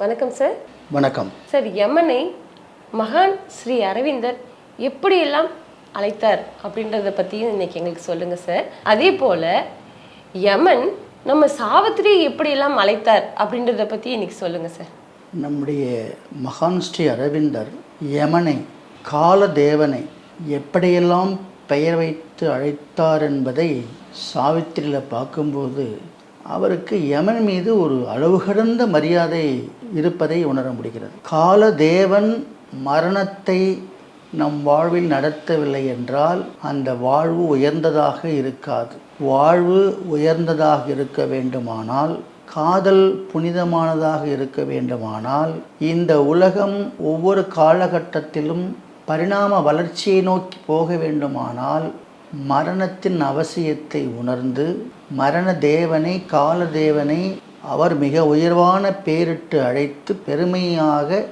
வணக்கம் சார் வணக்கம். சார் யமனை மகான் ஸ்ரீ அரவிந்தர் எப்படியெல்லாம் அழைத்தார் அப்படின்றத பற்றியும் இன்னைக்கு எங்களுக்கு சொல்லுங்கள் சார் அதே போல் யமன் நம்ம சாவித்திரியை எப்படியெல்லாம் அழைத்தார் அப்படின்றத பற்றி இன்னைக்கு சொல்லுங்கள் சார் நம்முடைய மகான் ஸ்ரீ அரவிந்தர் யமனை காலதேவனை எப்படியெல்லாம் பெயர் வைத்து அழைத்தார் என்பதை சாவித்திரியில் பார்க்கும்போது அவருக்கு யமன் மீது ஒரு அளவு கடந்த மரியாதை இருப்பதை உணர முடிகிறது. காலதேவன் மரணத்தை நம் வாழ்வில் நடத்தவில்லை என்றால் அந்த வாழ்வு உயர்ந்ததாக இருக்காது. வாழ்வு உயர்ந்ததாக இருக்க வேண்டுமானால் காதல் புனிதமானதாக இருக்க வேண்டுமானால் இந்த உலகம் ஒவ்வொரு காலகட்டத்திலும் பரிணாம வளர்ச்சியை நோக்கி போக வேண்டுமானால் மரணத்தின் அவசியத்தை உணர்ந்து மரண தேவனை காலதேவனை அவர் மிக உயர்வான பேரிட்டு அழைத்து பெருமையாக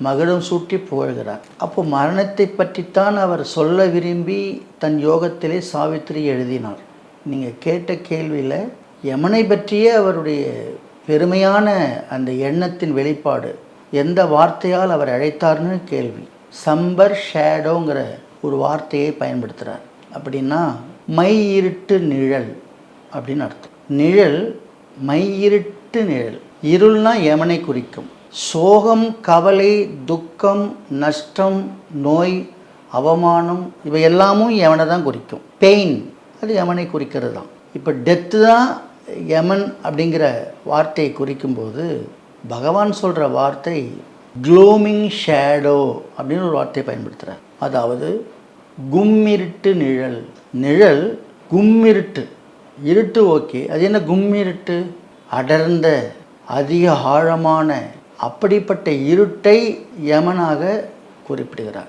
மகுடம் சூட்டி புகழ்கிறார். அப்போ மரணத்தை பற்றித்தான் அவர் சொல்ல விரும்பி தன் யோகத்திலே சாவித்திரி எழுதினார். நீங்கள் கேட்ட கேள்வியில் யமனை பற்றிய அவருடைய பெருமையான அந்த எண்ணத்தின் வெளிப்பாடு எந்த வார்த்தையால் அவர் அழைத்தார்னு கேள்வி. சம்பர் ஷேடோங்கிற ஒரு வார்த்தையை பயன்படுத்துகிறார் அப்படின்னா மை இருட்டு நிழல் அப்படின்னு அர்த்தம். நிழல் மை இருட்டு நிழல். இருள்னா யமனை குறிக்கும். சோகம் கவலை துக்கம் நஷ்டம் நோய் அவமானம் இவை எல்லாமும் யமனை தான் குறிக்கும். பெயின் அது யமனை குறிக்கிறது தான். இப்போ டெத்து தான் யமன் அப்படிங்கிற வார்த்தையை குறிக்கும்போது பகவான் சொல்கிற வார்த்தை க்ளோமிங் ஷேடோ அப்படின்னு ஒரு வார்த்தையை பயன்படுத்துகிறார் அதாவது கும்மிருட்டு நிழல். நிழல் கும்மிருட்டு. இருட்டு ஓகே. அது என்ன கும்மிருட்டு? அடர்ந்த அதிக ஆழமான அப்படிப்பட்ட இருட்டை யமனாக குறிப்பிடுகிறார்.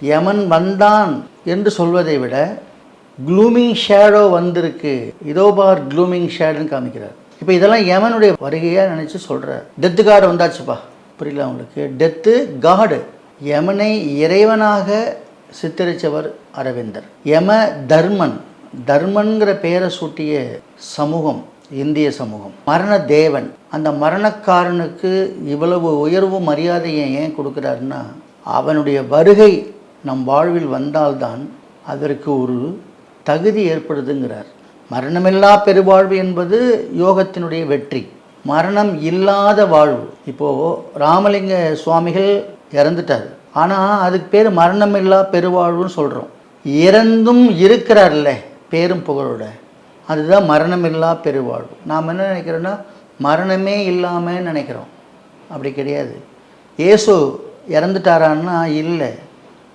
யமன் வந்தான் என்று சொல்வதை விட க்ளூமிங் ஷேடோ வந்திருக்கு. இதோ பார் க்ளூமிங் ஷேடுன்னு காமிக்கிறார். இப்போ இதெல்லாம் யமனுடைய வருகையாக நினச்சி சொல்கிறார் டெத்து காடு வந்தாச்சுப்பா. புரியல உங்களுக்கு? டெத்து காடு யமனை இறைவனாக சித்தரித்தவர் அரவிந்தர். யம தர்மன். தர்மன்கிற பெயரை சூட்டிய சமூகம் இந்திய சமூகம். மரண தேவன். அந்த மரணக்காரனுக்கு இவ்வளவு உயர்வு மரியாதையை ஏன் கொடுக்குறாருன்னா அவனுடைய வருகை நம் வாழ்வில் வந்தால்தான் அதற்கு ஒரு தகுதி ஏற்படுதுங்கிறார். மரணமில்லா பெருவாழ்வு என்பது யோகத்தினுடைய வெற்றி. மரணம் இல்லாத வாழ்வு. இப்போது ராமலிங்க சுவாமிகள் இறந்துட்டார். ஆனால் அதுக்கு பேர் மரணமில்லா பெருவாழ்வுன்னு சொல்கிறோம் இறந்தும் இருக்கிறார்ல பேரும் புகழோட. அதுதான் மரணமில்லா பெருவாழ்வு. நாம் என்ன நினைக்கிறோன்னா மரணமே இல்லாமல் நினைக்கிறோம். அப்படி கிடையாது. ஏசு இறந்துட்டாரான்னா இல்லை.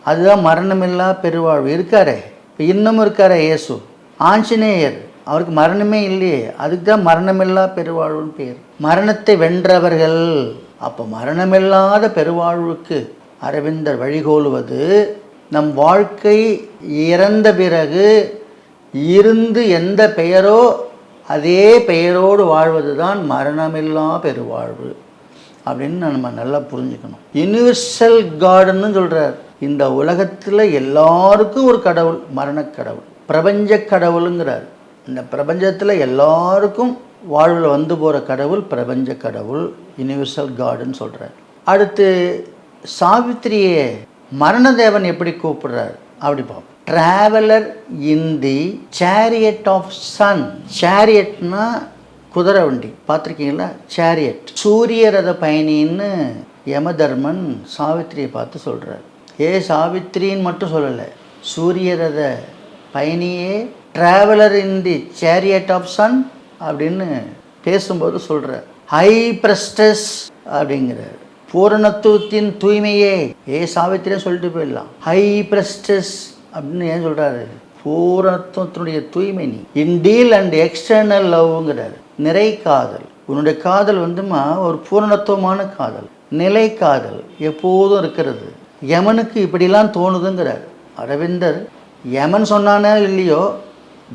அதுதான் மரணமில்லா பெருவாழ்வு. இருக்காரே. இப்போ இன்னமும் இருக்காரே இயேசு. ஆஞ்சநேயர். அவருக்கு மரணமே இல்லையே. அதுக்கு தான் மரணமில்லா பெருவாழ்வுன்னு பேர். மரணத்தை வென்றவர்கள். அப்போ மரணமில்லாத பெருவாழ்வுக்கு அரவிந்தர் வழிகோலுவது நம் வாழ்க்கை இறந்த பிறகு இருந்து எந்த பெயரோ அதே பெயரோடு வாழ்வது தான் மரணமில்லா பெருவாழ்வு அப்படின்னு நம்ம நல்லா புரிஞ்சுக்கணும். யூனிவர்சல் காடுன்னு சொல்கிறார் இந்த உலகத்தில் எல்லாருக்கும் ஒரு கடவுள் மரணக்கடவுள் பிரபஞ்ச கடவுளுங்கிறார். இந்த பிரபஞ்சத்தில் எல்லாருக்கும் வாழ்வில் வந்து போகிற கடவுள் பிரபஞ்ச கடவுள் யூனிவர்சல் காடுன்னு சொல்கிறார் அடுத்து சாவித்திரியை மரணதேவன் எப்படி கூப்பிடுறார்? அப்படி பார்ப்போம். Traveller in the chariot of sun சேரியட்னா குதிரை வண்டி. பார்த்துருக்கீங்களா? சேரியட் சூரிய ரத பயணின்னு யமதர்மன் சாவித்திரியை பார்த்து சொல்கிறார் ஏ சாவித்திரின்னு மட்டும் சொல்லலை. சூரிய ரத பயணியே traveller in the chariot of sun அப்படின்னு பேசும்போது சொல்கிறார் ஹை பிரஸ்டஸ் அப்படிங்கிறார். பூரணத்துவத்தின் தூய்மையே. ஏ சாவித்திரே சொல்லிட்டு போயிடலாம். ஹை பிரஸ்டஸ் அப்படின்னு ஏன் சொல்கிறாரு பூரணத்துவத்தினுடைய தூய்மை நீ. இன்டீல் அண்ட் எக்ஸ்டர்னல் லவ்ங்கிறாரு நிறை காதல். உன்னுடைய காதல் வந்துமா ஒரு பூரணத்துவமான காதல். நிலை காதல் எப்போதும் இருக்கிறது. யமனுக்கு இப்படிலாம் தோணுதுங்கிறார். அரவிந்தர் யமன் சொன்னானே இல்லையோ?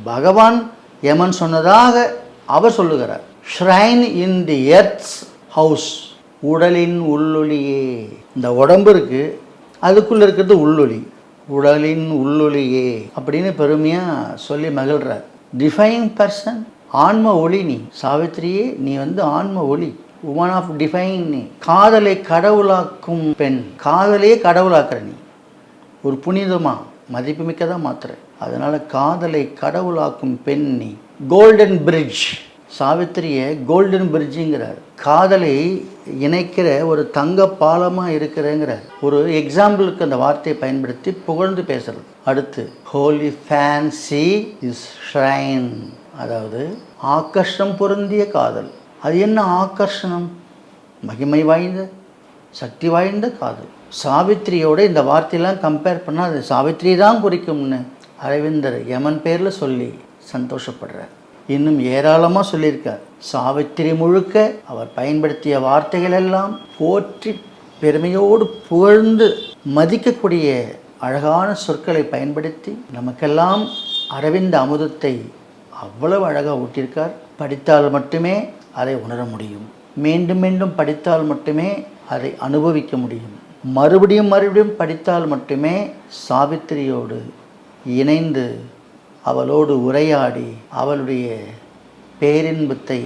பகவான் யமன் சொன்னதாக அவர் சொல்லுகிறார். Shrine in the earth's house உடலின் உள்ளொலியே. இந்த உடம்பு இருக்குது அதுக்குள்ளே இருக்கிறது உள்ளொலி. உடலின் உள்ளொலியே அப்படின்னு பெருமையாக சொல்லி மகிழ்கிறார் டிஃபைங் பர்சன் ஆன்ம ஒளி நீ. சாவித்திரியே நீ வந்து ஆன்ம ஒளி. உமன் ஆஃப் டிஃபைன் நீ. காதலை கடவுளாக்கும் பெண். காதலையே கடவுளாக்குற நீ. ஒரு புனிதமாக மதிப்புமிக்கதாக மாத்துற. அதனால் காதலை கடவுளாக்கும் பெண் நீ. கோல்டன் பிரிட்ஜ் சாவித்திரியை கோல்டன் பிரிட்ஜுங்கிறார் காதலை இணைக்கிற ஒரு தங்க பாலமாக இருக்கிறேங்கிற ஒரு எக்ஸாம்பிளுக்கு அந்த வார்த்தையை பயன்படுத்தி புகழ்ந்து பேசுறது. அடுத்து ஹோலி ஃபேன்சி இஸ் ஷ்ரைன் அதாவது ஆக்கர்ஷம் பொருந்திய காதல். அது என்ன ஆக்கர்ஷணம் மகிமை வாய்ந்த சக்தி வாய்ந்த காதல். சாவித்திரியோட இந்த வார்த்தையெல்லாம் கம்பேர் பண்ணால் அது சாவித்திரி தான் குறிக்கும்னு அரவிந்தர் யமன் பேரில் சொல்லி சந்தோஷப்படுறார். இன்னும் ஏராளமாக சொல்லியிருக்கார். சாவித்திரி முழுக்க அவர் பயன்படுத்திய வார்த்தைகள் எல்லாம் போற்றி பெருமையோடு புகழ்ந்து மதிக்கக்கூடிய அழகான சொற்களை பயன்படுத்தி நமக்கெல்லாம் அரவிந்த அமுதத்தை அவ்வளவு அழகாக ஊட்டியிருக்கார். படித்தால் மட்டுமே அதை உணர முடியும். மீண்டும் மீண்டும் படித்தால் மட்டுமே அதை அனுபவிக்க முடியும். மறுபடியும் மறுபடியும் படித்தால் மட்டுமே சாவித்திரியோடு இணைந்து அவளோடு உரையாடி அவளுடைய பேரின்பத்தை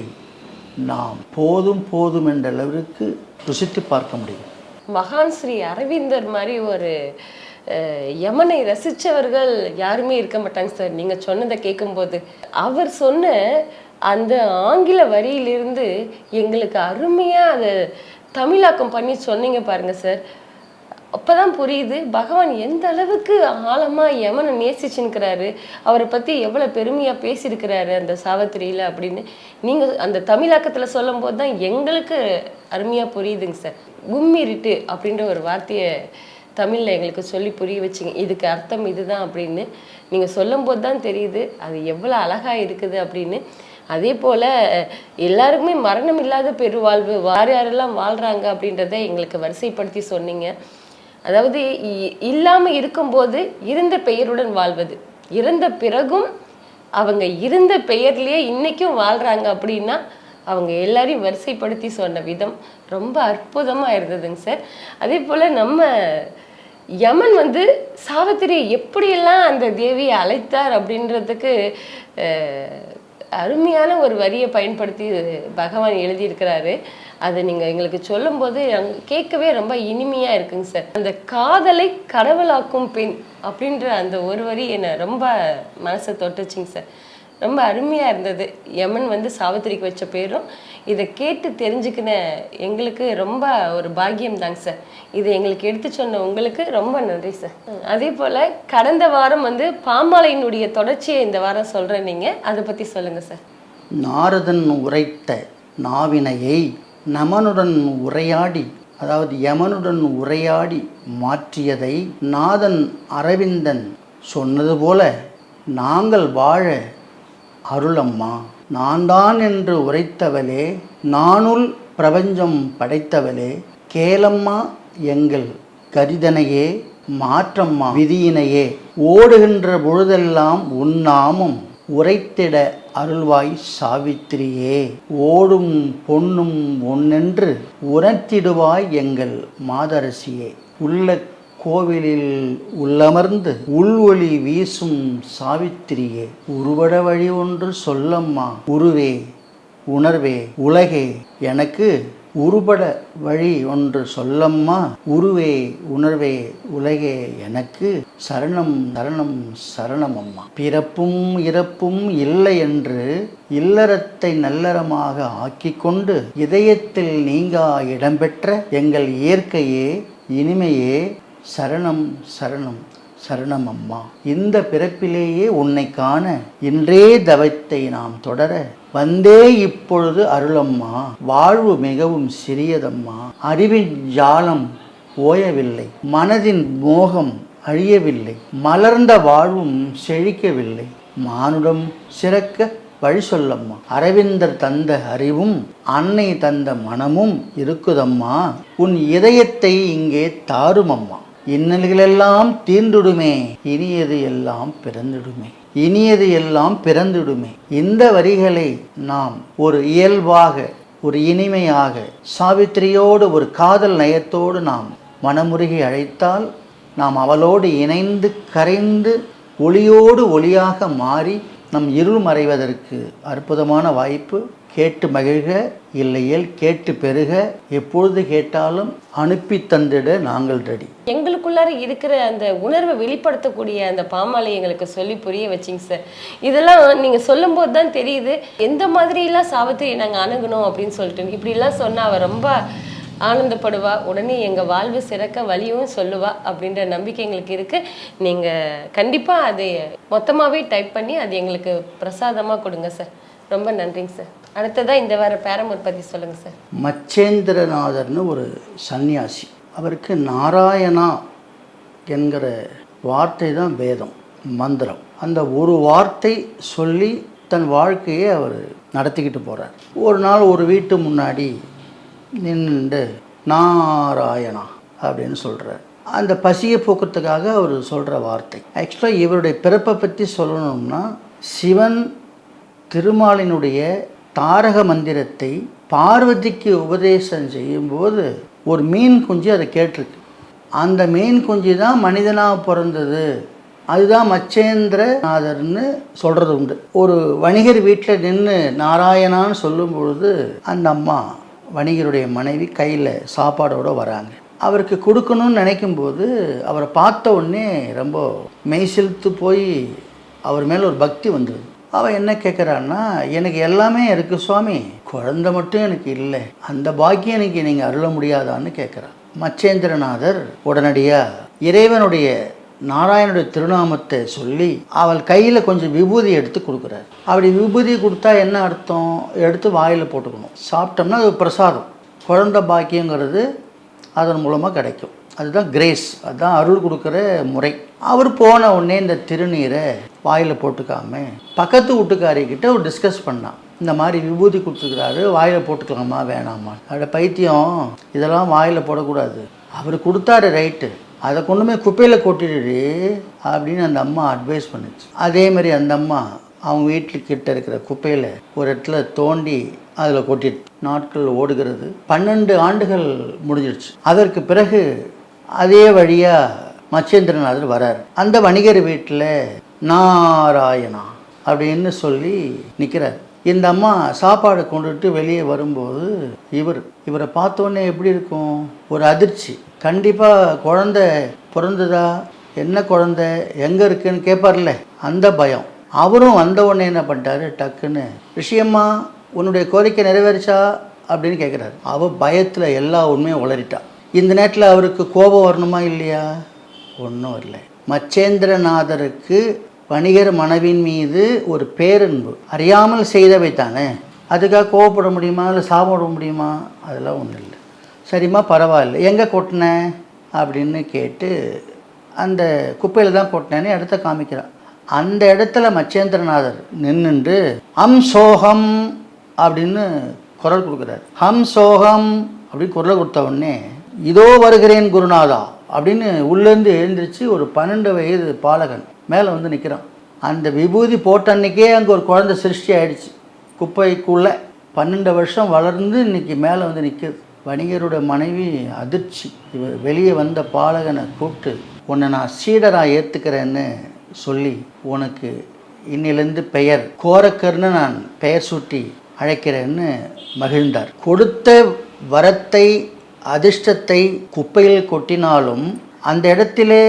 நாம் போதும் போதும் என்ற அளவிற்கு ருசித்து பார்க்க முடியும். மகான் ஸ்ரீ அரவிந்தர் மாதிரி ஒரு யமனை ரசித்தவர்கள் யாருமே இருக்க மாட்டாங்க சார். நீங்கள் சொன்னதை கேட்கும்போது அவர் சொன்ன அந்த ஆங்கில வரியிலிருந்து எங்களுக்கு அருமையாக அதை தமிழாக்கம் பண்ணி சொன்னீங்க பாருங்கள் சார். அப்பதான் புரியுது பகவான் எந்த அளவுக்கு ஆழமாக யமனை நேசிச்சுன்னுக்கிறாரு அவரை பற்றி எவ்வளோ பெருமையாக பேசியிருக்கிறாரு அந்த சாவத்திரியில் அப்படின்னு. நீங்கள் அந்த தமிழாக்கத்தில் சொல்லும் போது தான் எங்களுக்கு அருமையாக புரியுதுங்க சார். கும்மிருட்டு அப்படின்ற ஒரு வார்த்தையை தமிழில் எங்களுக்கு சொல்லி புரிய வச்சிங்க. இதுக்கு அர்த்தம் இதுதான் அப்படின்னு நீங்கள் சொல்லும்போது தான் தெரியுது அது எவ்வளோ அழகாக இருக்குது அப்படின்னு. அதே போல எல்லாருக்குமே மரணம் இல்லாத பெருவாழ்வு யார் யாரெல்லாம் வாழ்கிறாங்க அப்படின்றத எங்களுக்கு வரிசைப்படுத்தி சொன்னீங்க. அதாவது இ- இல்லாம இருக்கும்போது இருந்த பெயருடன் வாழ்வது. இறந்த பிறகும் அவங்க இருந்த பெயர்லயே இன்னைக்கும் வாழ்றாங்க அப்படின்னா அவங்க எல்லாரையும் வரிசைப்படுத்தி சொன்ன விதம் ரொம்ப அற்புதமா இருந்ததுங்க சார். அதே போல நம்ம யமன் வந்து சாவித்திரி எப்படியெல்லாம் அந்த தேவியை அழைத்தார் அப்படின்றதுக்கு அருமையான ஒரு வரியை பயன்படுத்தி பகவான் எழுதியிருக்கிறாரு. அதை நீங்கள் எங்களுக்கு சொல்லும்போது கேட்கவே ரொம்ப இனிமையாக இருக்குங்க சார். அந்த காதலை கடவுளாக்கும் பெண் அப்படின்ற அந்த ஒரு வரி என்னை ரொம்ப மனசை தொட்டுச்சுங்க சார். ரொம்ப அருமையாக இருந்தது. யமன் வந்து சாவித்திரிக்கு வச்ச பேரும் இதை கேட்டு தெரிஞ்சுக்கின எங்களுக்கு ரொம்ப ஒரு பாக்கியம் தாங்க சார். இதை எங்களுக்கு எடுத்து சொன்ன உங்களுக்கு ரொம்ப நன்றி சார். அதே போல் கடந்த வாரம் வந்து பாமாலையினுடைய தொடர்ச்சியை இந்த வாரம் சொல்கிறேன் நீங்கள் அதை பற்றி சொல்லுங்கள் சார். நாரதன் உரைத்த நாவினையை நமனுடன் உரையாடி அதாவது யமனுடன் உரையாடி மாற்றியதை நாதன் அரவிந்தன் சொன்னது போல நாங்கள் வாழ அருளம்மா. நான் தான் என்று உரைத்தவளே நானுள் பிரபஞ்சம் படைத்தவளே கேளம்மா எங்கள் கரிதனையே மாற்றம்மா விதியினையே ஓடுகின்ற பொழுதெல்லாம் உன்னாமும் உரைத்திட அருள்வாய் சாவித்திரியே. ஓடும் பொன்னும் ஒன்னென்று உணர்த்திடுவாய் எங்கள் மாதரசியே. உள்ள கோவிலில் உள்ளமர்ந்து உள்வொளி வீசும் சாவித்திரியே உருவட வழி ஒன்று சொல்லம்மா. உருவே உணர்வே உலகே எனக்கு உருபட வழி ஒன்று சொல்லம்மா. உருவே உணர்வே உலகே எனக்கு சரணம் சரணம் சரணம் அம்மா பிறப்பும் இறப்பும் இல்லை என்று இல்லறத்தை நல்லறமாக ஆக்கிக்கொண்டு இதயத்தில் நீங்கா இடம்பெற்ற எங்கள் இயற்கையே இனிமையே சரணம் சரணம் சரணம் அம்மா இந்த பிறப்பிலேயே உன்னை காண இன்றே தவத்தை நாம் தொடர வந்தே இப்பொழுது அருளம்மா. வாழ்வு மிகவும் சிறியதம்மா. அறிவின் ஜாலம் ஓயவில்லை. மனதின் மோகம் அழியவில்லை. மலர்ந்த வாழ்வும் செழிக்கவில்லை. மானுடம் சிறக்க வழி சொல்லம்மா. அரவிந்தர் தந்த அறிவும் அன்னை தந்த மனமும் இருக்குதம்மா. உன் இதயத்தை இங்கே தாருமம்மா. இன்னல்களெல்லாம் தீர்ந்துடுமே இனியது எல்லாம் பிறந்துடுமே. இனியது எல்லாம் பிறந்துடுமே. இந்த வரிகளை நாம் ஒரு இயல்பாக ஒரு இனிமையாக சாவித்திரியோடு ஒரு காதல் நயத்தோடு நாம் மனமுருகி அழைத்தால் நாம் அவளோடு இணைந்து கரைந்து ஒளியோடு ஒளியாக மாறி நம் இருள் மறைவதற்கு அற்புதமான வாய்ப்பு. கேட்டு மகிழ்க இல்லையேல் கேட்டு பெருக எப்பொழுது கேட்டாலும் அனுப்பி தந்திட நாங்கள் ரெடி. எங்களுக்குள்ளார இருக்கிற அந்த உணர்வை வெளிப்படுத்தக்கூடிய அந்த பாமாலை எங்களுக்கு சொல்லி புரிய வச்சிங்க சார். இதெல்லாம் நீங்க சொல்லும்போது தான் தெரியுது. எந்த மாதிரிலாம் சாவித்திரி நாங்கள் அணுகணும் அப்படின்னு சொல்லிட்டு. இப்படிலாம் சொன்னா அவ ரொம்ப ஆனந்தப்படுவா. உடனே எங்கள் வாழ்வு சிறக்க வழியும் சொல்லுவா அப்படின்ற நம்பிக்கை எங்களுக்கு இருக்கு. நீங்க கண்டிப்பா அதை மொத்தமாகவே டைப் பண்ணி அது எங்களுக்கு பிரசாதமாக கொடுங்க சார். ரொம்ப நன்றிங்க சார். அடுத்ததாக இந்த வார பேரமூர் பற்றி சொல்லுங்கள் சார். மச்சேந்திரநாதர்னு ஒரு சன்னியாசி. அவருக்கு நாராயணா என்கிற வார்த்தை தான் வேதம் மந்திரம். அந்த ஒரு வார்த்தை சொல்லி தன் வாழ்க்கையை அவர் நடத்திக்கிட்டு போகிறார் ஒரு நாள் ஒரு வீட்டு முன்னாடி நின்றுண்டு நாராயணா அப்படின்னு சொல்கிறார் அந்த பசியை போக்குறதுக்காக அவர் சொல்கிற வார்த்தை. ஆக்சுவலாக இவருடைய பிறப்பை பற்றி சொல்லணும்னா சிவன் திருமாலினுடைய தாரக மந்திரத்தை பார்வதிக்கு உபதேசம் செய்யும்போது ஒரு மீன் குஞ்சு அதை கேட்டிருக்கு. அந்த மீன் குஞ்சு தான் மனிதனாக பிறந்தது. அதுதான் மச்சேந்திரநாதர்னு சொல்கிறது உண்டு. ஒரு வணிகர் வீட்டில் நின்று நாராயணான்னு சொல்லும் பொழுது அந்த அம்மா வணிகருடைய மனைவி கையில் சாப்பாடோடு வராங்க. அவருக்கு கொடுக்கணும்னு நினைக்கும்போது அவரை பார்த்த உடனே ரொம்ப மெய்சிலுத்து போய் அவர் மேலே ஒரு பக்தி வந்தது. அவன் என்ன கேட்குறான்னா எனக்கு எல்லாமே இருக்குது சுவாமி. குழந்தை மட்டும் எனக்கு இல்லை. அந்த பாக்கியம் எனக்கு நீங்கள் அருள முடியாதான்னு கேட்குறான் மச்சேந்திரநாதர் உடனடியாக இறைவனுடைய நாராயணுடைய திருநாமத்தை சொல்லி அவள் கையில் கொஞ்சம் விபூதி எடுத்து கொடுக்குறாரு. அப்படி விபூதி கொடுத்தா என்ன அர்த்தம்? எடுத்து வாயில் போட்டுக்கணும். சாப்பிட்டோம்னா அது பிரசாதம். குழந்தை பாக்கியங்கிறது அதன் மூலமாக கிடைக்கும். அதுதான் கிரேஸ் அதுதான் அருள் கொடுக்குற முறை. அவர் போன உடனே இந்த திருநீரை வாயில் போட்டுக்காம பக்கத்து வீட்டுக்காரிக்கிட்ட ஒரு டிஸ்கஸ் பண்ணான். இந்த மாதிரி விபூதி கொடுத்துருக்குறாரு வாயில் போட்டுக்கலாமா வேணாமா? அட பைத்தியம் இதெல்லாம் வாயில் போடக்கூடாது. அவர் கொடுத்தாரு ரைட்டு அதை கொண்டு போய் குப்பையில் கொட்டிடுடு அப்படின்னு அந்த அம்மா அட்வைஸ் பண்ணுச்சு. அதே மாதிரி அந்த அம்மா அவங்க வீட்டுக்கிட்ட இருக்கிற குப்பையில் ஒரு இடத்துல தோண்டி அதில் கொட்டிட்டு நாட்கள் ஓடுகிறது. பன்னெண்டு ஆண்டுகள் முடிஞ்சிடுச்சு. அதற்கு பிறகு அதே வழியாக மச்சேந்திரநாதர் வரார். அந்த வணிகர் வீட்டில் நாராயணா அப்படின்னு சொல்லி நிற்கிறார் இந்த அம்மா சாப்பாடு கொண்டுட்டு வெளியே வரும்போது இவர் இவரை பார்த்தோன்னே எப்படி இருக்கும்? ஒரு அதிர்ச்சி. கண்டிப்பாக குழந்தை பிறந்ததா? என்ன குழந்தை? எங்கே இருக்குன்னு கேட்பார்ல அந்த பயம். அவரும் வந்த உடனே என்ன பண்ணிட்டாரு? டக்குன்னு விஷயமா உன்னுடைய கோரிக்கை நிறைவேறிச்சா? அப்படின்னு கேட்குறாரு அவள் பயத்தில் எல்லா உண்மையும் உளறிட்டா. இந்த நேரத்தில் அவருக்கு கோபம் வரணுமா இல்லையா? ஒன்றும் இல்லை மச்சேந்திரநாதருக்கு வணிகர் மனைவின் மீது ஒரு பேரன்பு. அறியாமல் செய்தவை தானே. அதுக்காக கோவப்பட முடியுமா? இல்லை சாப்பிட முடியுமா? அதெல்லாம் ஒன்றும் இல்லை. சரிம்மா பரவாயில்ல. எங்கே கொட்டின? அப்படின்னு கேட்டு அந்த குப்பையில் தான் கொட்டினேன்னு இடத்த காமிக்கிறான். அந்த இடத்துல மச்சேந்திரநாதர் நின்றுண்டு ஹம் சோகம் அப்படின்னு குரல் கொடுக்குறாரு. ஹம் சோகம் அப்படின்னு குரல் கொடுத்த உடனே இதோ வருகிறேன் குருநாதா அப்படின்னு உள்ளேருந்து எழுந்திரிச்சு ஒரு பன்னெண்டு வயது பாலகன் மேலே வந்து நிற்கிறான். அந்த விபூதி போட்ட அன்னைக்கே அங்கே ஒரு குழந்தை சிருஷ்டி ஆயிடுச்சு. குப்பைக்குள்ளே பன்னெண்டு வருஷம் வளர்ந்து இன்னைக்கு மேலே வந்து நிற்குது. வணிகரோட மனைவி அதிர்ச்சி. இவர் வெளியே வந்த பாலகனை கூப்பிட்டு உன்னை நான் சீடராக ஏற்றுக்கிறேன்னு சொல்லி உனக்கு இன்னிலிருந்து பெயர் கோரக்கர்னு நான் பெயர் சூட்டி அழைக்கிறேன்னு மகிழ்ந்தார். கொடுத்த வரத்தை அதிர்ஷ்டத்தை குப்பையில் கொட்டினாலும் அந்த இடத்திலே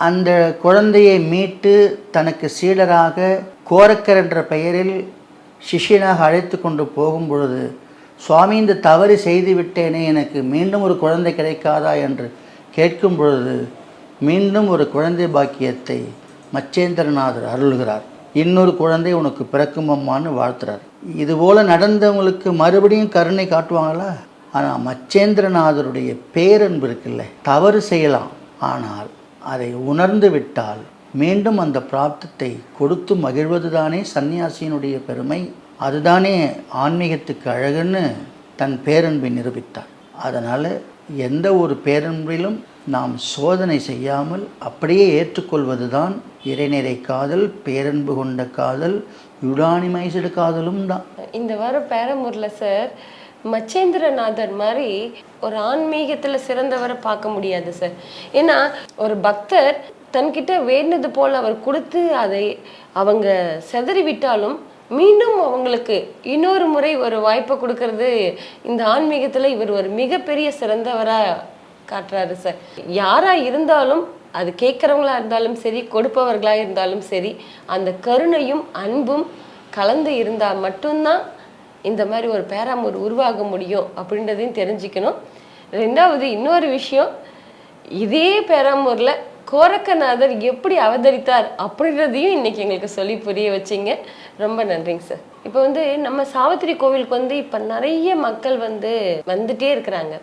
அந்த குழந்தையை மீட்டு தனக்கு சீடராக கோரக்கர் என்ற பெயரில் சிஷியனாக அழைத்து கொண்டு போகும் பொழுது சுவாமி இந்த தவறு செய்து விட்டேனே எனக்கு மீண்டும் ஒரு குழந்தை கிடைக்காதா? என்று கேட்கும் பொழுது மீண்டும் ஒரு குழந்தை பாக்கியத்தை மச்சேந்திரநாதர் அருள்கிறார். இன்னொரு குழந்தை உனக்கு பிறக்கும் அம்மான்னு வாழ்த்துறார். இதுபோல் நடந்தவங்களுக்கு மறுபடியும் கருணை காட்டுவாங்களா? ஆனால் மச்சேந்திரநாதருடைய பேரன்பு இருக்குல்ல தவறு செய்யலாம். ஆனால் அதை உணர்ந்து விட்டால் மீண்டும் அந்த பிராப்தத்தை கொடுத்து மகிழ்வதுதானே சன்னியாசியினுடைய பெருமை? அதுதானே ஆன்மீகத்துக்கு அழகுன்னு தன் பேரன்பை நிரூபித்தார். அதனால் எந்த ஒரு பேரன்பிலும் நாம் சோதனை செய்யாமல் அப்படியே ஏற்றுக்கொள்வது தான் இறைநிறை காதல் பேரன்பு கொண்ட காதல் யுடானிமைசடு காதலும் தான். இந்த வாரம் பேரம்பூரில் சார் மச்சேந்திரநாதர் மாதிரி ஒரு ஆன்மீகத்தில் சிறந்தவரை பார்க்க முடியாது சார் ஏன்னா ஒரு பக்தர் தன்கிட்ட வேண்டினது போல் அவர் கொடுத்து அதை அவங்க செதறி விட்டாலும் மீண்டும் அவங்களுக்கு இன்னொரு முறை ஒரு வாய்ப்பை கொடுக்கறது இந்த ஆன்மீகத்தில் இவர் ஒரு மிகப்பெரிய சிறந்தவராக காட்டுறாரு சார் யாராக இருந்தாலும் அது கேட்குறவங்களா இருந்தாலும் சரி கொடுப்பவர்களாக இருந்தாலும் சரி அந்த கருணையும் அன்பும் கலந்து இருந்தால் மட்டும்தான் இந்த மாதிரி ஒரு பேராமூர் உருவாக முடியும் அப்படின்றதையும் தெரிஞ்சுக்கணும். ரெண்டாவது இன்னொரு விஷயம் இதே பேராமூரில் கோரக்கநாதர் எப்படி அவதரித்தார் அப்படின்றதையும் இன்னைக்கு எங்களுக்கு சொல்லி புரிய வச்சீங்க. ரொம்ப நன்றிங்க சார். இப்போ வந்து நம்ம சாவித்திரி கோவிலுக்கு வந்து இப்போ நிறைய மக்கள் வந்து வந்துட்டே இருக்கிறாங்க.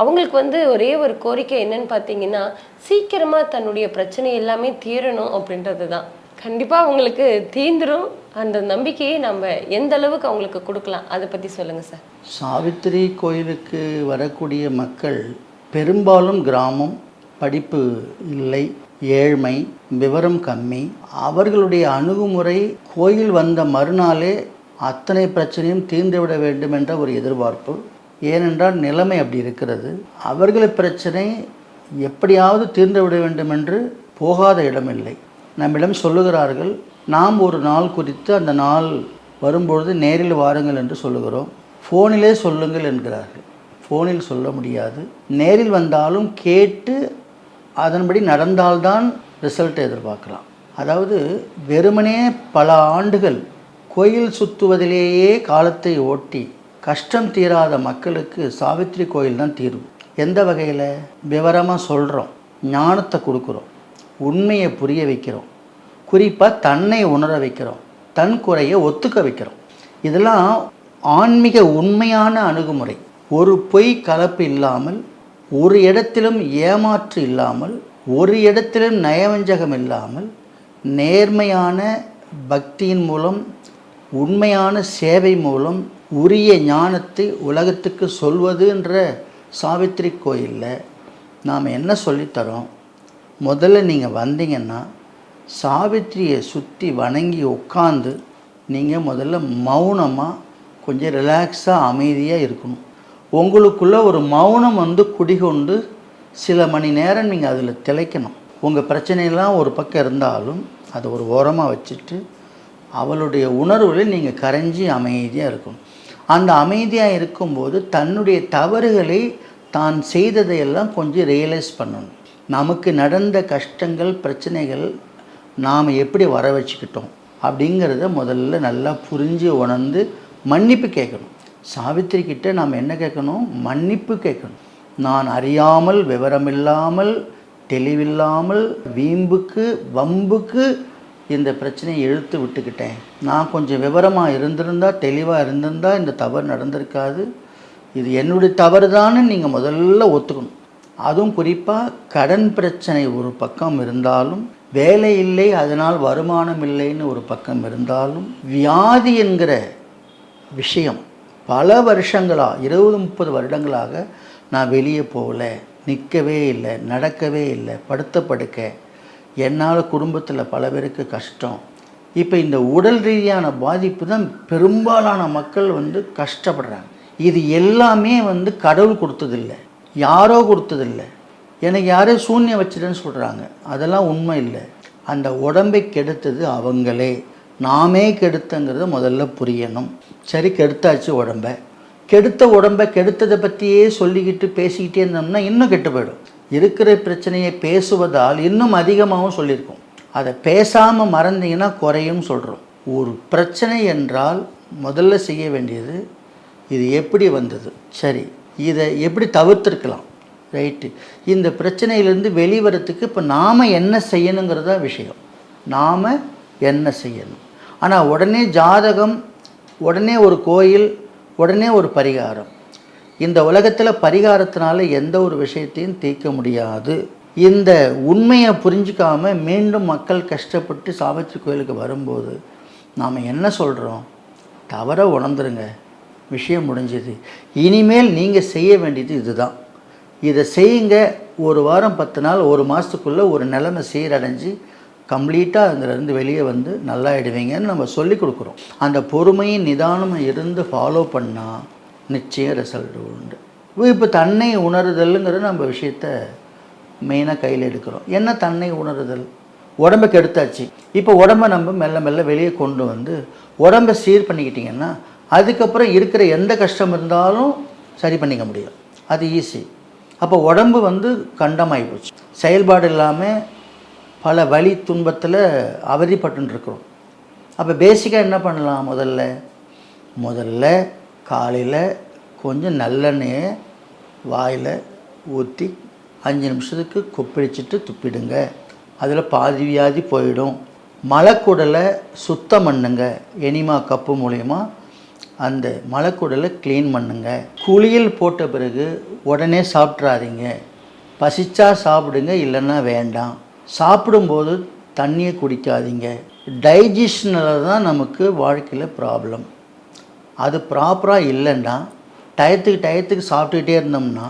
அவங்களுக்கு வந்து ஒரே ஒரு கோரிக்கை என்னன்னு பார்த்தீங்கன்னா சீக்கிரமா தன்னுடைய பிரச்சனை எல்லாமே தீரணும் அப்படின்றது தான் கண்டிப்பாக அவங்களுக்கு தீந்துரும். அந்த நம்பிக்கையை நம்ம எந்த அளவுக்கு அவங்களுக்கு கொடுக்கலாம்? அதை பற்றி சொல்லுங்க சார் சாவித்திரி கோயிலுக்கு வரக்கூடிய மக்கள் பெரும்பாலும் கிராமம் படிப்பு இல்லை ஏழ்மை விவரம் கம்மி. அவர்களுடைய அணுகுமுறை கோயில் வந்த மறுநாளே அத்தனை பிரச்சனையும் தீர்ந்துவிட வேண்டும் என்ற ஒரு எதிர்பார்ப்பு. ஏனென்றால் நிலைமை அப்படி இருக்கிறது. அவர்களை பிரச்சனை எப்படியாவது தீர்ந்துவிட வேண்டும் என்று போகாத இடமில்லை. நம்மிடம் சொல்லுகிறார்கள் நாம் ஒரு நாள் குறித்து அந்த நாள் வரும்பொழுது நேரில் வாருங்கள் என்று சொல்லுகிறோம். ஃபோனிலே சொல்லுங்கள் என்கிறார்கள். ஃபோனில் சொல்ல முடியாது. நேரில் வந்தாலும் கேட்டு அதன்படி நடந்தால்தான் ரிசல்ட்டை எதிர்பார்க்கலாம். அதாவது வெறுமனே பல ஆண்டுகள் கோயில் சுற்றுவதிலேயே காலத்தை ஓட்டி கஷ்டம் தீராத மக்களுக்கு சாவித்திரி கோயில் தான் தீர்வு. எந்த வகையில்? விவரமாக சொல்கிறோம் ஞானத்தை கொடுக்குறோம். உண்மையை புரிய வைக்கிறோம். குறிப்பாக தன்னை உணர வைக்கிறோம். தன் குறையை ஒத்துக்க வைக்கிறோம். இதெல்லாம் ஆன்மீக உண்மையான அணுகுமுறை. ஒரு பொய் கலப்பு இல்லாமல் ஒரு இடத்திலும் ஏமாற்று இல்லாமல் ஒரு இடத்திலும் நயவஞ்சகம் இல்லாமல் நேர்மையான பக்தியின் மூலம் உண்மையான சேவை மூலம் உரிய ஞானத்தை உலகத்துக்கு சொல்வதுன்ற சாவித்திரி கோயிலில் நாம் என்ன சொல்லித்தரோம்? முதல்ல நீங்கள் வந்தீங்கன்னா சாவித்திரியை சுற்றி வணங்கி உட்காந்து நீங்கள் முதல்ல மௌனமாக கொஞ்சம் ரிலாக்ஸாக அமைதியாக இருக்கணும். உங்களுக்குள்ளே ஒரு மௌனம் வந்து குடிகொண்டு சில மணி நேரம் நீங்கள் அதில் திளைக்கணும். உங்கள் பிரச்சனையெல்லாம் ஒரு பக்கம் இருந்தாலும் அதை ஒரு ஓரமாக வச்சுட்டு அவளுடைய உணர்வில் நீங்கள் கரைஞ்சி அமைதியாக இருக்கணும். அந்த அமைதியாக இருக்கும்போது தன்னுடைய தவறுகளை தான் செய்ததையெல்லாம் கொஞ்சம் ரியலைஸ் பண்ணணும். நமக்கு நடந்த கஷ்டங்கள் பிரச்சனைகள் நாம் எப்படி வர வச்சுக்கிட்டோம் அப்படிங்கிறத முதல்ல நல்லா புரிஞ்சு உணர்ந்து மன்னிப்பு கேட்கணும். சாவித்திரி கிட்ட நாம் என்ன கேட்கணும்? மன்னிப்பு கேட்கணும். நான் அறியாமல் விவரமில்லாமல் தெளிவில்லாமல் வீம்புக்கு வம்புக்கு இந்த பிரச்சனையை இழுத்து விட்டுக்கிட்டேன். நான் கொஞ்சம் விவரமாக இருந்திருந்தால் தெளிவாக இருந்திருந்தால் இந்த தவறு நடந்திருக்காது. இது என்னுடைய தவறு நீங்கள் முதல்ல ஒத்துக்கணும். அதுவும் குறிப்பாக கடன் பிரச்சனை ஒரு பக்கம் இருந்தாலும் வேலை இல்லை அதனால் வருமானம் இல்லைன்னு ஒரு பக்கம் இருந்தாலும் வியாதி என்கிற விஷயம் பல வருஷங்களாக இருபது முப்பது வருடங்களாக நான் வெளியே போகல நிற்கவே இல்லை நடக்கவே இல்லை படுத்த படுக்க. என்னால் குடும்பத்தில் பல பேருக்கு கஷ்டம். இப்போ இந்த உடல் ரீதியான பாதிப்பு தான் பெரும்பாலான மக்கள் வந்து கஷ்டப்படுறாங்க. இது எல்லாமே வந்து கடவுள் கொடுத்ததில்லை யாரோ கொடுத்ததில்லை. எனக்கு யாரே சூன்யம் வச்சுட்டேன்னு சொல்கிறாங்க அதெல்லாம் உண்மை இல்லை. அந்த உடம்பை கெடுத்தது அவங்களே. நாமே கெடுத்தங்கிறத முதல்ல புரியணும். சரி கெடுத்தாச்சு உடம்ப. கெடுத்த உடம்பை கெடுத்ததை பற்றியே சொல்லிக்கிட்டு பேசிக்கிட்டே இருந்தோம்னா இன்னும் கெட்டு போயிடும். இருக்கிற பிரச்சனையை பேசுவதால் இன்னும் அதிகமாகவும் சொல்லியிருக்கோம். அதை பேசாமல் மறந்தீங்கன்னா குறையும் சொல்கிறோம் ஒரு பிரச்சனை என்றால் முதல்ல செய்ய வேண்டியது இது எப்படி வந்தது? சரி இதை எப்படி தவிர்த்திருக்கலாம்? ரைட்டு இந்த பிரச்சனையிலேருந்து வெளிவரத்துக்கு இப்போ நாம் என்ன செய்யணுங்கிறது தான் விஷயம். நாம் என்ன செய்யணும்? ஆனால் உடனே ஜாதகம் உடனே ஒரு கோயில் உடனே ஒரு பரிகாரம். இந்த உலகத்தில் பரிகாரத்தினால எந்த ஒரு விஷயத்தையும் தீர்க்க முடியாது. இந்த உண்மையை புரிஞ்சுக்காம மீண்டும் மக்கள் கஷ்டப்பட்டு சாவித்திரி கோயிலுக்கு வரும்போது நாம் என்ன சொல்கிறோம் தவற உணர்ந்துருங்க. விஷயம் முடிஞ்சது. இனிமேல் நீங்கள் செய்ய வேண்டியது இதுதான். இதை செய்யுங்க. ஒரு வாரம் பத்து நாள் ஒரு மாதத்துக்குள்ளே ஒரு நிலைமை சீரடைஞ்சு கம்ப்ளீட்டாக அதுலேருந்து வெளியே வந்து நல்லா ஆயிடுவீங்கன்னு நம்ம சொல்லி கொடுக்குறோம். அந்த பொறுமையும் நிதானமும் இருந்து ஃபாலோ பண்ணால் நிச்சயம் ரிசல்ட் உண்டு. இப்போ தன்னை உணருதல்ங்கிற நம்ம விஷயத்த மெயினாக கையில் எடுக்கிறோம். என்ன தன்னை உணருதல்? உடம்பை கெடுத்தாச்சு. இப்போ உடம்பை நம்ம மெல்ல மெல்ல வெளியே கொண்டு வந்து உடம்பை சீர் பண்ணிக்கிட்டிங்கன்னா அதுக்கப்புறம் இருக்கிற எந்த கஷ்டம் இருந்தாலும் சரி பண்ணிக்க முடியும். அது ஈஸி அப்போ உடம்பு வந்து கண்டமாகி போச்சு. செயல்பாடு இல்லாமல் பல வலி துன்பத்தில் அவதிப்பட்டுருக்குறோம் அப்போ பேசிக்காக என்ன பண்ணலாம் முதல்ல? முதல்ல காலையில் கொஞ்சம் நல்லெண்ணெயை வாயில் ஊற்றி அஞ்சு நிமிஷத்துக்கு கொப்பளிச்சிட்டு துப்பிடுங்க. அதில் பாதி வியாதி போயிடும். மலக்குடலை சுத்தம் பண்ணுங்க. எனிமா கப்பு மூலயமா அந்த மலக்குடலை க்ளீன் பண்ணுங்க. குளியல் போட்ட பிறகு உடனே சாப்பிட்றாதீங்க. பசிச்சா சாப்பிடுங்க இல்லைன்னா வேண்டாம். சாப்பிடும்போது தண்ணியை குடிக்காதீங்க. டைஜஷனில் தான் நமக்கு வாழ்க்கையில் ப்ராப்ளம் அது ப்ராப்பராக இல்லைன்னா டயத்துக்கு டயத்துக்கு சாப்பிட்டுக்கிட்டே இருந்தோம்னா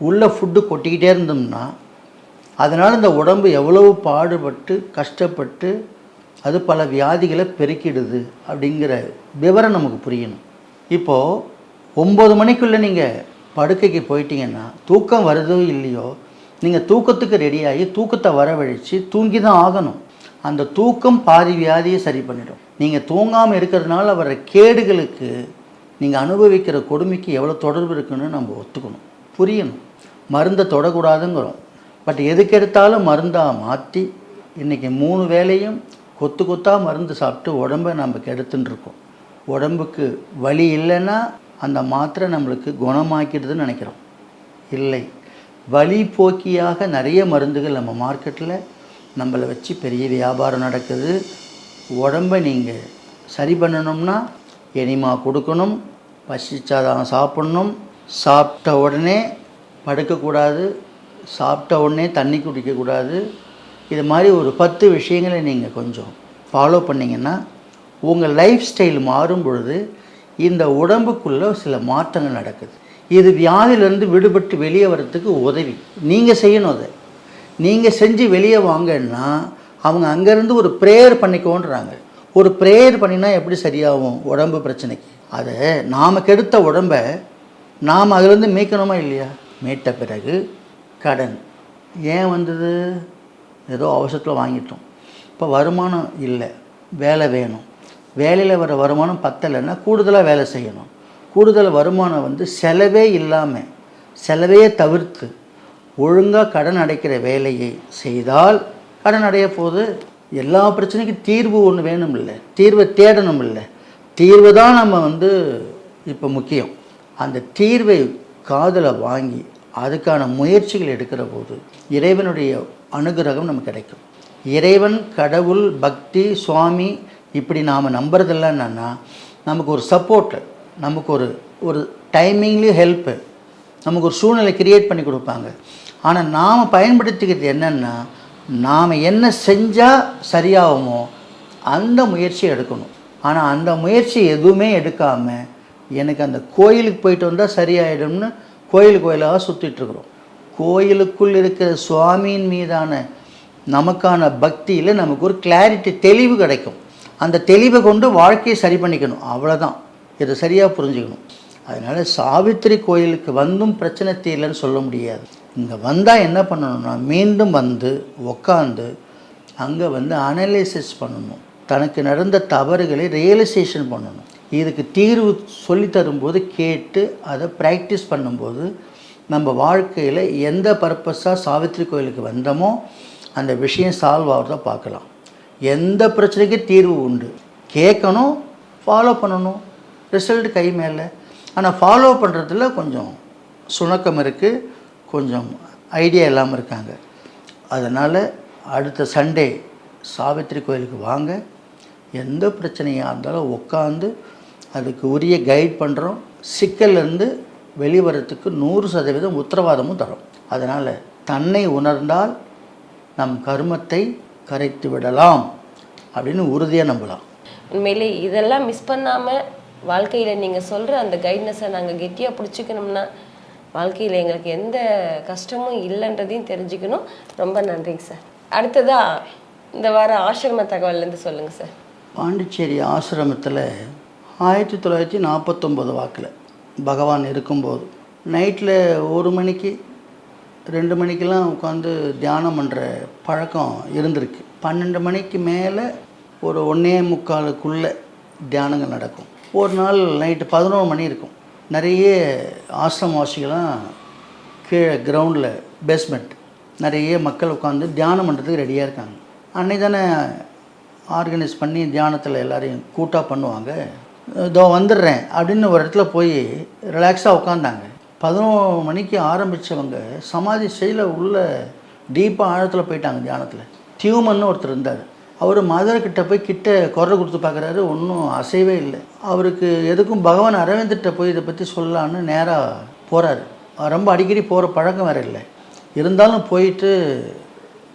உள்ளே ஃபுட்டு கொட்டிக்கிட்டே இருந்தோம்னா அதனால் இந்த உடம்பு எவ்வளவு பாடுபட்டு கஷ்டப்பட்டு அது பல வியாதிகளை பெருக்கிடுது அப்படிங்கிற விவரம் நமக்கு புரியணும். இப்போது ஒம்பது மணிக்குள்ளே நீங்கள் படுக்கைக்கு போயிட்டீங்கன்னா தூக்கம் வருதோ இல்லையோ நீங்கள் தூக்கத்துக்கு ரெடியாகி தூக்கத்தை வரவழைச்சு தூங்கி தான் ஆகணும். அந்த தூக்கம் பாதி வியாதியை சரி பண்ணிடும். நீங்கள் தூங்காமல் இருக்கிறதுனால வர கேடுகளுக்கு நீங்கள் அனுபவிக்கிற கொடுமைக்கு எவ்வளோ தொடர்பு இருக்குன்னு நம்ம ஒத்துக்கணும். புரியணும். மருந்தை தொடக்கூடாதுங்கிறோம். பட் எதுக்கு எடுத்தாலும் மருந்தாக மாற்றி இன்றைக்கி மூணு வேலையும் கொத்து கொத்தாக மருந்து சாப்பிட்டு உடம்பை நம்ம கெடுத்துன்னு இருக்கோம் உடம்புக்கு வலி இல்லைன்னா அந்த மாத்திரை நம்மளுக்கு குணமாக்கிடுதுன்னு நினைக்கிறோம். இல்லை. வலி போக்கியாக நிறைய மருந்துகள் நம்ம மார்க்கெட்டில் நம்மளை வச்சு பெரிய வியாபாரம் நடக்குது. உடம்பை நீங்கள் சரி பண்ணணும்னா எனிமா கொடுக்கணும். பசிச்சாதான் சாப்பிட்ணும். சாப்பிட்ட உடனே படுக்கக்கூடாது. சாப்பிட்ட உடனே தண்ணி குடிக்கக்கூடாது. இது மாதிரி ஒரு பத்து விஷயங்களை நீங்கள் கொஞ்சம் ஃபாலோ பண்ணிங்கன்னா உங்கள் லைஃப் ஸ்டைல் மாறும் பொழுது இந்த உடம்புக்குள்ளே சில மாற்றங்கள் நடக்குது. இது வியாதியிலேருந்து விடுபட்டு வெளியே வர்றதுக்கு உதவி. நீங்கள் செய்யணும் அதை. நீங்கள் செஞ்சு வெளியே வாங்கன்னா அவங்க அங்கேருந்து ஒரு ப்ரேயர் பண்ணிக்கோன்றாங்க. ஒரு ப்ரேயர் பண்ணினா எப்படி சரியாகும் உடம்பு பிரச்சனைக்கு? அதை நாம் கெடுத்த உடம்பை நாம் அதுலேருந்து மீட்கணுமா இல்லையா? மீட்ட பிறகு கடன். ஏன் வந்தது? ஏதோ அவசரத்தில் வாங்கிட்டோம். இப்போ வருமானம் இல்லை. வேலை வேணும். வேலையில் வர வருமானம் பத்தலைன்னா கூடுதலாக வேலை செய்யணும். கூடுதல் வருமானம் வந்து செலவே இல்லாமல் செலவையே தவிர்த்து ஒழுங்காக கடன் அடைக்கிற வேலையை செய்தால் கடன் அடைய போது எல்லா பிரச்சனைக்கும் தீர்வு ஒன்று வேணும் இல்லை தீர்வை தேடணும் இல்லை தீர்வு தான் நம்ம வந்து இப்போ முக்கியம். அந்த தீர்வை காதில் வாங்கி அதுக்கான முயற்சிகள் எடுக்கிற போது இறைவனுடைய அனுகிரகம் நமக்கு கிடைக்கும். இறைவன் கடவுள் பக்தி சுவாமி இப்படி நாம் நம்புறதெல்லாம் என்னென்னா நமக்கு ஒரு சப்போர்ட்டு நமக்கு ஒரு ஒரு டைமிங்லேயும் ஹெல்ப்பு நமக்கு ஒரு சூழ்நிலை கிரியேட் பண்ணி கொடுப்பாங்க. ஆனால் நாம் பயன்படுத்திக்கிறது என்னென்னா நாம் என்ன செஞ்சால் சரியாகுமோ அந்த முயற்சியை எடுக்கணும். ஆனால் அந்த முயற்சி எதுவுமே எடுக்காமல் எனக்கு அந்த கோயிலுக்கு போயிட்டு வந்தால் சரியாயிடும்னு கோயில் கோயிலாக சுற்றிட்டுருக்குறோம் கோயிலுக்குள் இருக்கிற சுவாமியின் மீதான நமக்கான பக்தியில் நமக்கு ஒரு கிளாரிட்டி தெளிவு கிடைக்கும். அந்த தெளிவை கொண்டு வாழ்க்கையை சரி பண்ணிக்கணும். அவ்வளோதான் இதை சரியாக புரிஞ்சுக்கணும். அதனால் சாவித்திரி கோயிலுக்கு வந்தும் பிரச்சனை தீரலன்னு சொல்ல முடியாது. இங்கே வந்தால் என்ன பண்ணணும்னா மீண்டும் வந்து உக்காந்து அங்கே வந்து அனலைசிஸ் பண்ணணும். தனக்கு நடந்த தவறுகளை ரியலைசேஷன் பண்ணணும். இதுக்கு தீர்வு சொல்லி தரும்போது கேட்டு அதை ப்ராக்டிஸ் பண்ணும்போது நம்ம வாழ்க்கையில் எந்த பர்பஸாக சாவித்திரி கோயிலுக்கு வந்தோமோ அந்த விஷயம் சால்வ் ஆகிறத பார்க்கலாம். எந்த பிரச்சனைக்கும் தீர்வு உண்டு? கேட்கணும் ஃபாலோ பண்ணணும். ரிசல்ட் கை மேலே. ஆனால் ஃபாலோ பண்ணுறதுல கொஞ்சம் சுணக்கம் இருக்குது கொஞ்சம் ஐடியா இல்லாமல் இருக்காங்க. அதனால் அடுத்த சண்டே சாவித்திரி கோயிலுக்கு வாங்க. எந்த பிரச்சனையாக இருந்தாலும் உட்காந்து அதுக்கு உரிய கைட் பண்ணுறோம் சிக்கல்லேருந்து வெளிவரத்துக்கு நூறு சதவீதம் உத்தரவாதமும் தரோம். அதனால் தன்னை உணர்ந்தால் நம் கர்மத்தை கரைத்து விடலாம் அப்படின்னு உறுதியாக நம்பலாம். உண்மையிலே இதெல்லாம் மிஸ் பண்ணாமல் வாழ்க்கையில் நீங்கள் சொல்கிற அந்த கைட்னஸை நாங்கள் கெட்டியாக பிடிச்சிக்கணும்னா வாழ்க்கையில் எங்களுக்கு எந்த கஷ்டமும் இல்லைன்றதையும் தெரிஞ்சுக்கணும். ரொம்ப நன்றிங்க சார். அடுத்ததா இந்த வார ஆசிரம தகவல்லேருந்து சொல்லுங்கள் சார். பாண்டிச்சேரி ஆசிரமத்தில் ஆயிரத்தி தொள்ளாயிரத்தி நாற்பத்தொம்போது வாக்கில் பகவான் இருக்கும்போது. நைட்டில் ஒரு மணிக்கு ரெண்டு மணிக்கெல்லாம் உட்காந்து தியானம் பண்ணுற பழக்கம் இருந்திருக்கு. பன்னெண்டு மணிக்கு மேலே ஒரு ஒன்றே முக்காலுக்குள்ளே தியானங்கள் நடக்கும். ஒரு நாள் நைட்டு பதினோரு மணி இருக்கும். நிறைய ஆசிரமவாசிகளாம் கீழே கிரவுண்டில் பேஸ்மெண்ட் நிறைய மக்கள் உட்காந்து தியானம் பண்ணுறதுக்கு ரெடியாக இருக்காங்க. அன்னைக்கு தானே ஆர்கனைஸ் பண்ணி தியானத்தில் எல்லோரையும் கூட்டாக பண்ணுவாங்க. இதோ வந்துடுறேன் அப்படின்னு ஒரு இடத்துல போய் ரிலாக்ஸாக உட்காந்தாங்க பதினோரு மணிக்கு ஆரம்பித்தவங்க சமாதி செயல உள்ள டீப்பாக ஆழத்தில் போயிட்டாங்க தியானத்தில். தியூமன் ஒருத்தர் இருந்தார். அவர் மதர்கிட்ட போய் கிட்ட குரல் கொடுத்து பார்க்குறாரு. ஒன்றும் அசைவே இல்லை. அவருக்கு எதுக்கும் பகவான் அரவிந்திட்ட போய் இதை பற்றி சொல்லலான்னு நேராக போகிறாரு ரொம்ப அடிக்கடி போகிற பழக்கம் வேறு இல்லை. இருந்தாலும் போயிட்டு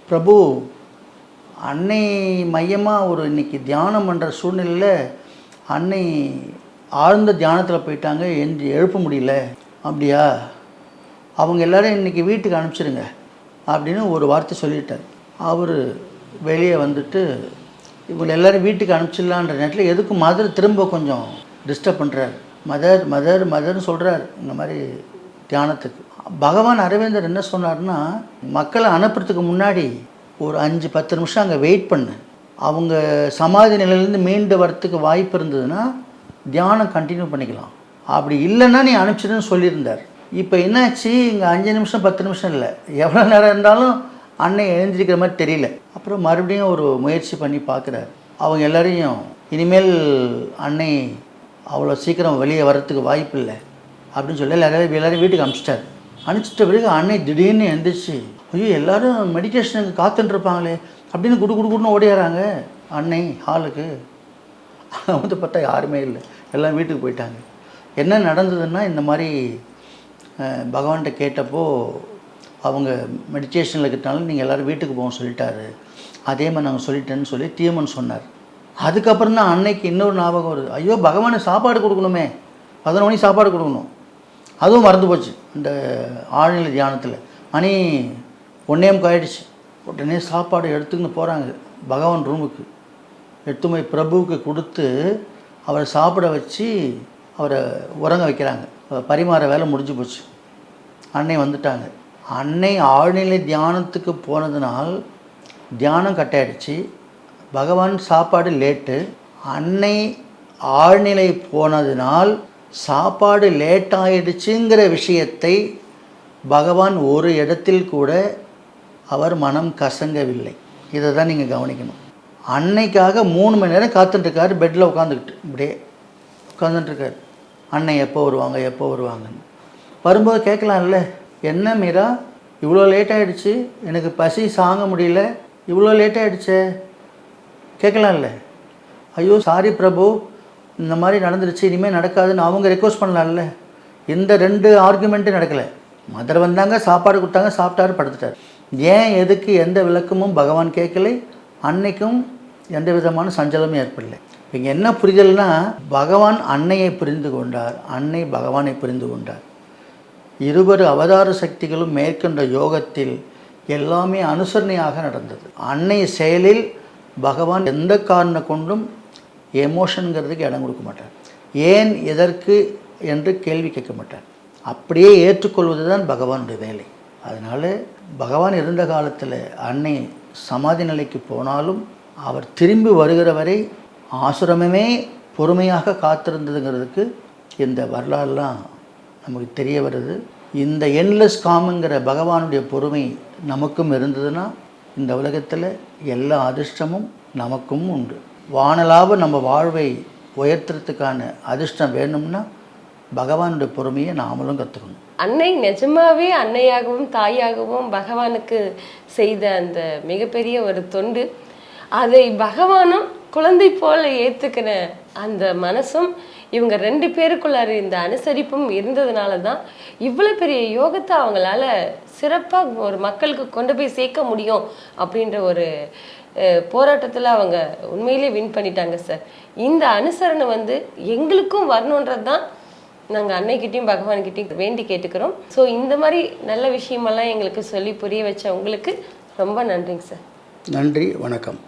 பிரபு அன்னை மையமாக ஒரு இன்னைக்கு தியானம் பண்ணுற சூழ்நிலையில் அன்னை ஆழ்ந்த தியானத்தில் போயிட்டாங்க என்று எழுப்ப முடியல. அப்படியா? அவங்க எல்லாரும் இன்னைக்கு வீட்டுக்கு அனுப்பிச்சிடுங்க அப்படின்னு ஒரு வார்த்தை சொல்லிட்டார். அவர் வெளியே வந்துட்டு இவங்க எல்லோரும் வீட்டுக்கு அனுப்பிச்சிடலான்ற நேரத்தில் எதுக்கு மதர் திரும்ப கொஞ்சம் டிஸ்டர்ப் பண்ணுறார் மதர் மதர் மதர்னு சொல்கிறார் இந்த மாதிரி தியானத்துக்கு. பகவான் அரவிந்தர் என்ன சொன்னார்னா மக்களை அனுப்புறதுக்கு முன்னாடி ஒரு அஞ்சு பத்து நிமிஷம் அங்கே வெயிட் பண்ணு. அவங்க சமாதி நிலையிலேருந்து மீண்டு வரத்துக்கு வாய்ப்பு இருந்ததுன்னா தியானம் கண்டினியூ பண்ணிக்கலாம். அப்படி இல்லைன்னா நீ அனுப்பிச்சிடுன்னு சொல்லியிருந்தார். இப்போ என்னாச்சு? இங்கே அஞ்சு நிமிஷம் பத்து நிமிஷம் இல்லை. எவ்வளோ நேரம் இருந்தாலும் அன்னை எழுந்திருக்கிற மாதிரி தெரியல. அப்புறம் மறுபடியும் ஒரு முயற்சி பண்ணி பார்க்குறாரு. அவங்க எல்லோரையும் இனிமேல் அன்னை அவ்வளோ சீக்கிரம் வெளியே வர்றதுக்கு வாய்ப்பு இல்லை. அப்படின்னு சொல்லி எல்லாரையும் எல்லோரும் வீட்டுக்கு அனுப்பிச்சிட்டாரு. அனுப்பிச்சிட்ட பிறகு அன்னை திடீர்னு எழுந்திரிச்சு ஐயோ எல்லோரும் மெடிடேஷனுக்கு காத்துட்டு இருப்பாங்களே. அப்படின்னு குடு குடு குடுன்னு ஓடிடுறாங்க அன்னை ஹாலுக்கு. வந்து பார்த்தா யாருமே இல்லை. எல்லாம் வீட்டுக்கு போயிட்டாங்க. என்ன நடந்ததுன்னா இந்த மாதிரி பகவான்கிட்ட கேட்டப்போ அவங்க மெடிடேஷனில் இருக்கிறதுனால நீங்கள் எல்லோரும் வீட்டுக்கு போக சொல்லிட்டாரு. அதே மாதிரி நாங்கள் சொல்லிட்டேன்னு சொல்லி தீமன் சொன்னார். அதுக்கப்புறம் தான் அன்னைக்கு இன்னொரு ஞாபகம் வருது. ஐயோ பகவானு சாப்பாடு கொடுக்கணுமே. பதினொன்று மணி சாப்பாடு கொடுக்கணும். அதுவும் மறந்து போச்சு. இந்த ஆழ்நிலை தியானத்தில். மணி ஒன்னே காயிடுச்சு உடனே சாப்பாடு எடுத்துக்கின்னு போகிறாங்க பகவான் ரூமுக்கு. எடுத்து போய் பிரபுவுக்கு கொடுத்து அவரை சாப்பிட வச்சு அவரை உறங்க வைக்கிறாங்க. பரிமாற வேலை முடிஞ்சு போச்சு. அன்னை வந்துட்டாங்க. அன்னை ஆழ்நிலை தியானத்துக்கு போனதுனால் தியானம் கட்டாயிடுச்சு. பகவான் சாப்பாடு லேட்டு. அன்னை ஆழ்நிலை போனதினால் சாப்பாடு லேட் ஆயிடுச்சுங்கிற விஷயத்தை பகவான் ஒரு இடத்தில் கூட அவர் மனம் கசங்கவில்லை. இதை தான் நீங்கள் கவனிக்கணும். அன்னைக்காக மூணு மணி நேரம் காத்துட்டுருக்காரு பெட்டில் உட்காந்துக்கிட்டு இப்படியே உட்காந்துட்டுருக்காரு அன்னை எப்போ வருவாங்க எப்போ வருவாங்கன்னு. வரும்போது கேட்கலாம்ல என்ன மீரா இவ்வளோ லேட் ஆகிடுச்சு எனக்கு பசி சாங்க முடியல. இவ்வளோ லேட் ஆகிடுச்சே கேட்கலாம்ல. ஐயோ சாரி பிரபு. இந்த மாதிரி நடந்துருச்சு. இனிமேல் நடக்காதுன்னு அவங்க ரெக்வஸ்ட் பண்ணலாம்ல. இந்த ரெண்டு ஆர்குமெண்ட்டும் நடக்கலை. மதர் வந்தாங்க சாப்பாடு கொடுத்தாங்க சாப்பிட்டாரு படுத்துட்டார். ஏன் எதுக்கு எந்த விளக்கமும் பகவான் கேட்கலை? அன்னைக்கும் எந்த விதமான சஞ்சலமும் ஏற்படலை. இங்கே என்ன புரிதல்னா பகவான் அன்னையை புரிந்து கொண்டார் அன்னை பகவானை புரிந்து கொண்டார். இருவரு அவதார சக்திகளும் மேற்கொண்ட யோகத்தில் எல்லாமே அனுசரணையாக நடந்தது. அன்னை செயலில் பகவான் எந்த காரணம் கொண்டும் எமோஷனுங்கிறதுக்கு இடம் கொடுக்க மாட்டார். ஏன் எதற்கு என்று கேள்வி கேட்க மாட்டார். அப்படியே ஏற்றுக்கொள்வது தான் பகவானுடைய வேலை. அதனால் பகவான் இருந்த காலத்தில் அன்னை சமாதி நிலைக்கு போனாலும் அவர் திரும்பி வருகிற வரை ஆசிரமமே பொறுமையாக காத்திருந்ததுங்கிறதுக்கு இந்த வரலாறுலாம் நமக்கு தெரிய வருது. இந்த என்லெஸ் காமுங்கிற பகவானுடைய பொறுமை நமக்கும் இருந்ததுன்னா இந்த உலகத்தில் எல்லா அதிர்ஷ்டமும் நமக்கும் உண்டு. வானலாக நம்ம வாழ்வை உயர்த்துறதுக்கான அதிர்ஷ்டம் வேணும்னா பகவானுடைய பொறுமையை நாமளும் கற்றுக்கணும் அன்னை நிஜமாவே அன்னையாகவும் தாயாகவும் பகவானுக்கு செய்த அந்த மிகப்பெரிய ஒரு தொண்டு. அதை பகவானும் குழந்தை போல ஏத்துக்கிற அந்த மனசும் இவங்க ரெண்டு பேருக்குள்ளார இந்த அனுசரிப்பும் இருந்ததுனால தான் இவ்வளோ பெரிய யோகத்தை அவங்களால சிறப்பாக ஒரு மக்களுக்கு கொண்டு போய் சேர்க்க முடியும் அப்படின்ற ஒரு போராட்டத்தில் அவங்க உண்மையிலே வின் பண்ணிட்டாங்க சார் இந்த அனுசரணை வந்து எங்களுக்கும் வரணுன்றது தான் நாங்கள் அன்னைக்கிட்டையும் பகவான்கிட்டையும் வேண்டி கேட்டுக்கிறோம். ஸோ இந்த மாதிரி நல்ல விஷயமெல்லாம் எங்களுக்கு சொல்லி புரிய வச்ச உங்களுக்கு ரொம்ப நன்றிங்க சார் நன்றி வணக்கம்.